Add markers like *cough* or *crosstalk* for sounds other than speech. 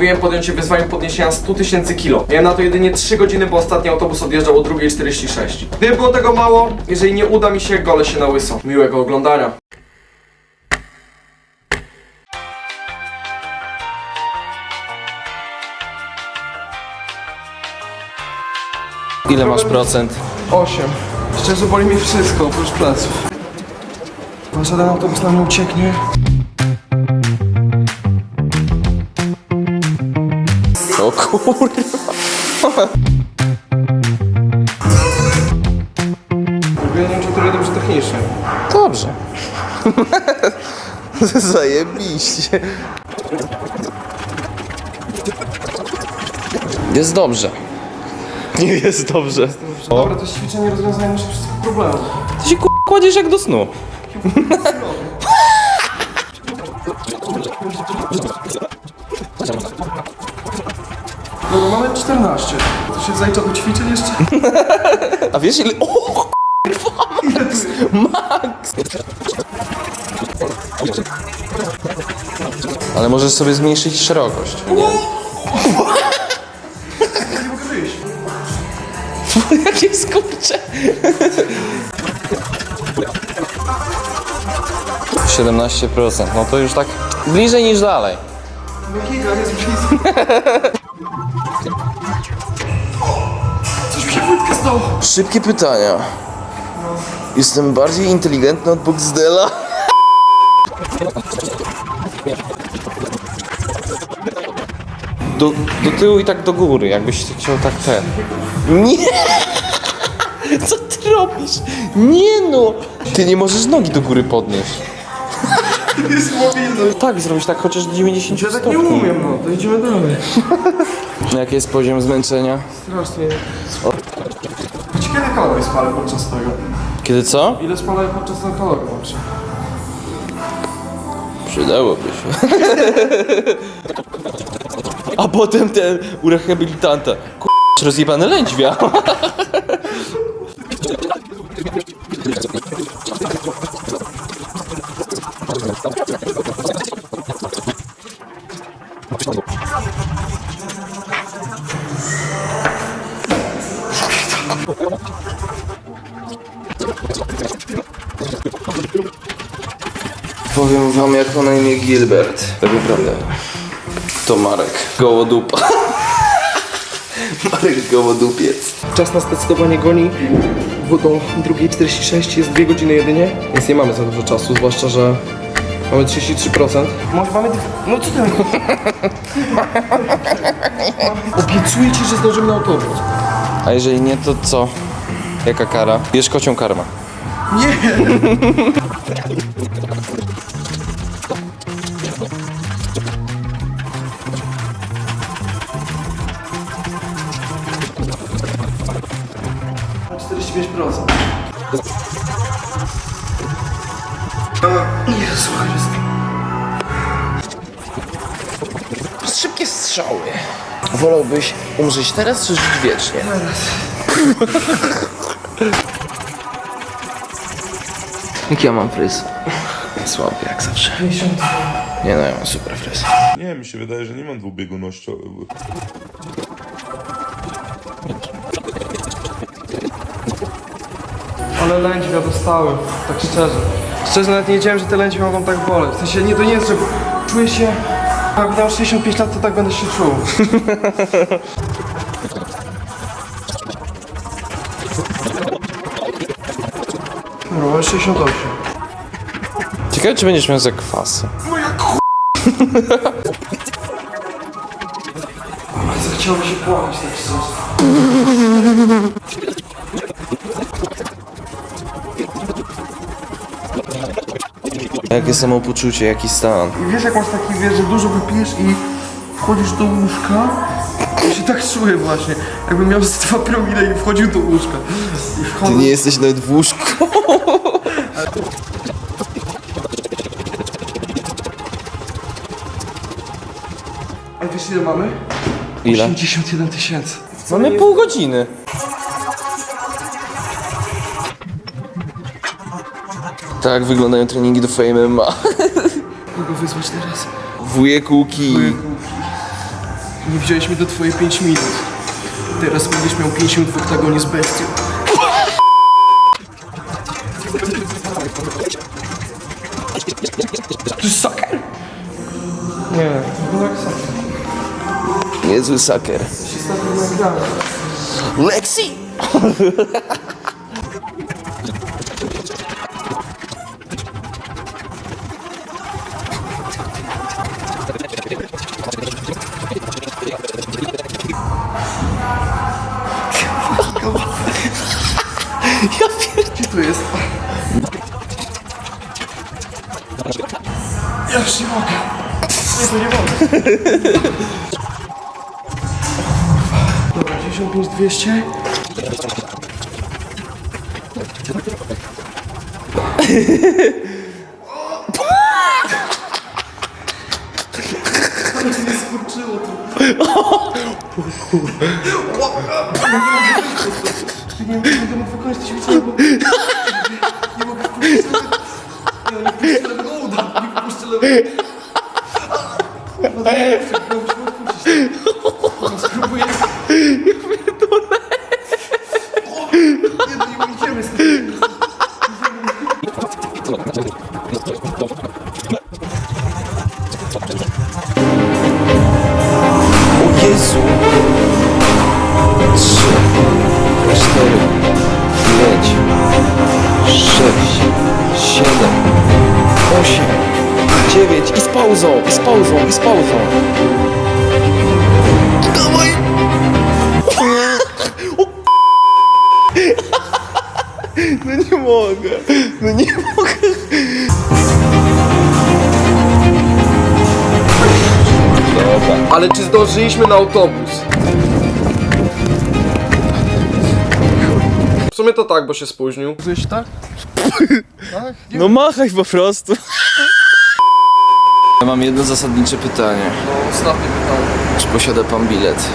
postanowiłem podjąć się wyzwaniem podniesienia 100 tysięcy kilo. Miałem na to jedynie 3 godziny, bo ostatni autobus odjeżdżał o 2.46. Gdyby było tego mało, jeżeli nie uda mi się, gole się na łyso. Miłego oglądania. Ile masz procent? 8. Szczerze boli mnie wszystko, oprócz pleców. Bo żaden autobus nam nie ucieknie. O kurwa. Ja nie wiem, czy to dobrze technicznie. Dobrze. *laughs* Zajebiście. Jest dobrze. Nie jest dobrze. Dobra, to ćwiczenie rozwiązuje nasze wszystkie problemy. Ty się ku- kładziesz jak do snu. *laughs* *laughs* Dobra, mamy 14. To się zalicza do ćwiczeń jeszcze? *laughs* A wiesz ile... O, kurwa, Max! Max! Ale możesz sobie zmniejszyć szerokość. Nie mogę wyjść. *laughs* Jakie skurcze! 17%, no to już tak bliżej niż dalej. No giga, jest blisko. *laughs* Coś mi się wódka stało. Szybkie pytania. Jestem bardziej inteligentny od Boxdela. Do, do tyłu i tak do góry, jakbyś chciał tak ten. Nie! Co ty robisz? Nie no! Ty nie możesz nogi do góry podnieść. Jest mobilność. Tak, zrobić tak chociaż do 90 Ja tak nie umiem, no. To idziemy dalej. *laughs* Jaki jest poziom zmęczenia? Strasznie. Wiecie, kiedy kalorii spalę podczas tego? Kiedy co? Ile spalę podczas tego kalorii łącznie? Przydałoby się. *laughs* A potem ten u rehabilitanta. K***, rozjebany lędźwia. *laughs* Powiem wam jak ma na imię Gilbert. Tak naprawdę. To Marek. Gołodupa. *laughs* Marek Gołodupiec. Czas nas zdecydowanie goni, bo do 2.46 jest 2 godziny jedynie, więc nie mamy za dużo czasu, zwłaszcza, że mamy 33%. Może mamy... No co ty? Obiecuję ci, że zdążymy na autobus. A jeżeli nie, to co? Jaka kara? Bierz kocią karma. Mam 45%. Jezu Chryste. Szybkie strzały. Wolałbyś umrzeć teraz, czy żyć wiecznie? Jaki ja mam fryz? Słaby jak zawsze. 50. Nie no, ja mam super fryz. Nie, mi się wydaje, że nie mam dwubiegunności. Ale lędźwia dostałem, tak szczerze. Szczerze nawet nie wiedziałem, że te lędźwia mogą tak boleć. W sensie nie, to nie jest, że czuję się... Jak będę miał 65 lat, to tak będę się czuł. *laughs* Mam 68. Ciekawe, czy będziesz miał zakwasy. *laughs* Chciałbym się płakać tak szczerze. Jakie samopoczucie, jaki stan. I wiesz jak masz taki, wiesz, że dużo wypijesz i wchodzisz do łóżka? Ja się tak czuję właśnie, jakbym miał z dwa promile i wchodził do łóżka. I wchodzę... Ty nie jesteś nawet w łóżku. A wiesz ile mamy? Ile? 81 tysięcy. Mamy pół godziny. Tak wyglądają treningi do Fame MMA. Kogo wyzwać teraz? Wujek Łuki. Nie wziąłeś mi do twoje 5 minut. Teraz będziesz miał 5 minut w oktagonie z bestią. To jest saker? Nie, to jak saker. Niezły saker. Lexi! *laughs* jest? Ja już nie mogę. Nie, to nie mogę. Dobra, 95, 200. Ale to mnie skurczyło tu. *laughs* Nie mogę, nie mogę wykonać ćwiczenia, bo... Nie O Jezu! Trzy, cztery, pięć, sześć, siedem, osiem, dziewięć i z pauzą, i z pauzą, i z pauzą. No nie mogę, no nie mogę. Dobra. Ale czy zdążyliśmy na autobus? W sumie to tak, bo się spóźnił. Coś tak? No machaj po prostu. Ja mam jedno zasadnicze pytanie. No, ostatnie pytanie. Czy posiada pan bilet?